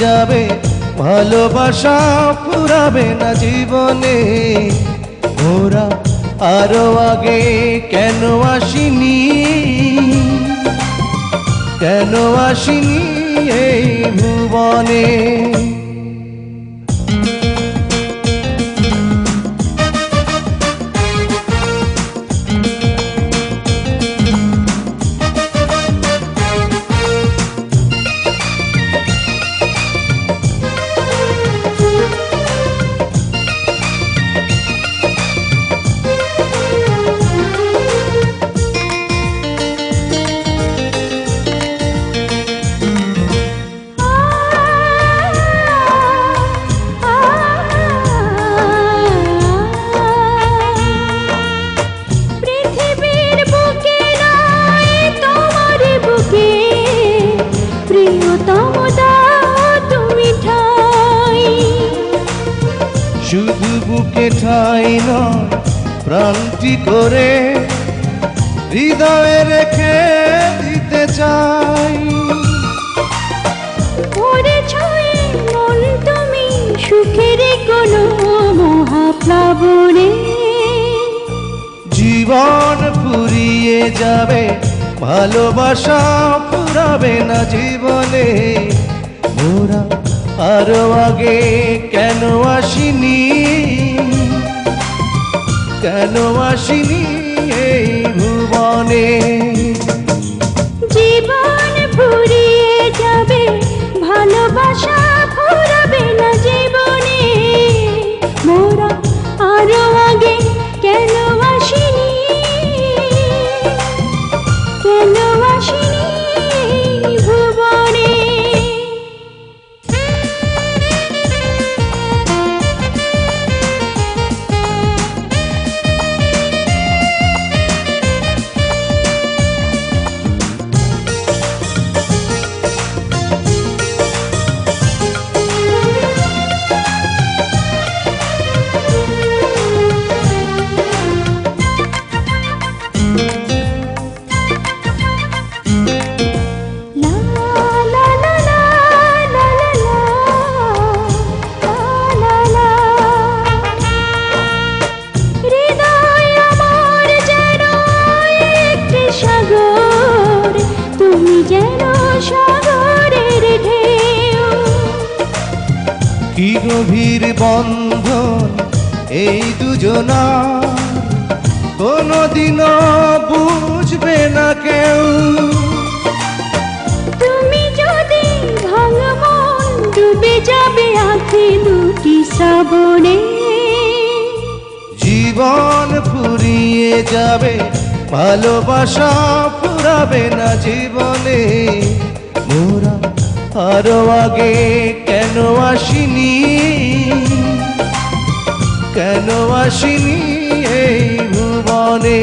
যাবে ভালোবাসা ফুরাবে না জীবনে। ওরা আরও আগে কেন আসিনি? কেন আসিনি এই ভুবনে? ঠাই নয় প্রাণটি করে হৃদয়ে রেখে দিতে চাই। ওরে তুমি সুখের কোনো মহাপ্লাবনে। জীবন ফুরিয়ে যাবে ভালোবাসা ফুরাবে না জীবনে। মোরা আরও আগে কেন আসিনি? কেন আসিনি এই ভুবনে? গভীর বন্ধন এই দুজনা। কোনদিনও বুঝবে না কেউ। তুমি যদি ভাঙা মন ডুবে যাবে আঁখি দুটি শ্রাবণে। জীবন ফুরিয়ে যাবে ভালোবাসা ফুরাবে না জীবনে। আরও আগে কেন আসিনি? কেন আসিনি এই ভুবনে?